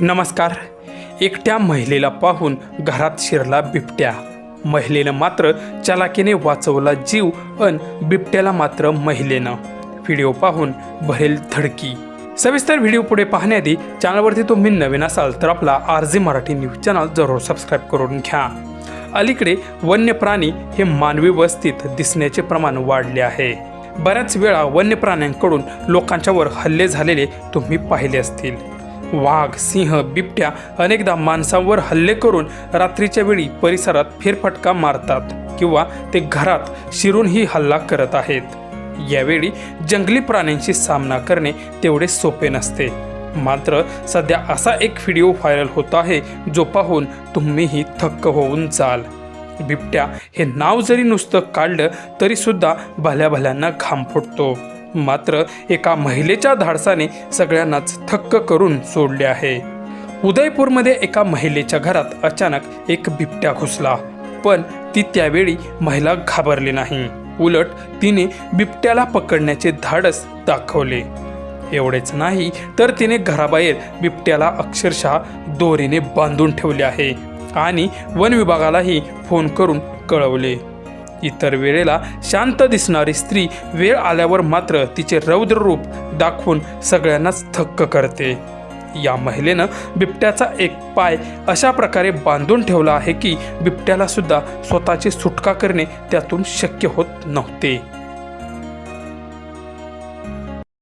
नमस्कार. एकट्या महिलेला पाहून घरात शिरला बिबट्या. महिलेनं मात्र चलाकीने वाचवला जीव अन बिबट्याला मात्र महिलेनं. व्हिडिओ पाहून भरेल धडकी. सविस्तर व्हिडिओ पुढे पाहण्याआधी चॅनलवरती तुम्ही नवीन असाल तर आपला आर मराठी न्यूज चॅनल जरूर सबस्क्राईब करून घ्या. अलीकडे वन्य प्राणी हे मानवी वस्तीत दिसण्याचे प्रमाण वाढले आहे. बऱ्याच वेळा वन्य प्राण्यांकडून लोकांच्यावर हल्ले झालेले तुम्ही पाहिले असतील. वाघ सिंह बिबट्या अनेकदा माणसांवर हल्ले करून रात्रीच्या वेळी परिसरात फेरफटका मारतात किंवा ते घरात शिरूनही हल्ला करत आहेत. यावेळी जंगली प्राण्यांशी सामना करणे तेवढे सोपे नसते. मात्र सध्या असा एक व्हिडिओ व्हायरल होत आहे जो पाहून तुम्हीही थक्क होऊन जाल. बिबट्या हे नाव जरी नुसतं काढलं तरीसुद्धा भल्या भल्यांना घाम फुटतो. मात्र एका महिलेच्या धाडसाने सगळ्यांनाच थक्क करून सोडले आहे. उदयपूरमध्ये एका महिलेच्या घरात अचानक एक बिबट्या घुसला. पण ती त्यावेळी महिला घाबरली नाही. उलट तिने बिबट्याला पकडण्याचे धाडस दाखवले. एवढेच नाही तर तिने घराबाहेर बिबट्याला अक्षरशः दोरीने बांधून ठेवले आहे आणि वन विभागालाही फोन करून कळवले. इतर वेळेला शांत दिसणारी स्त्री वेळ आल्यावर मात्र तिचे रौद्र रूप दाखवून सगळ्यांनाच थक्क करते. या महिलेनं बिबट्याचा एक पाय अशा प्रकारे बांधून ठेवला आहे की बिबट्याला सुद्धा स्वतःची सुटका करणे त्यातून शक्य होत नव्हते.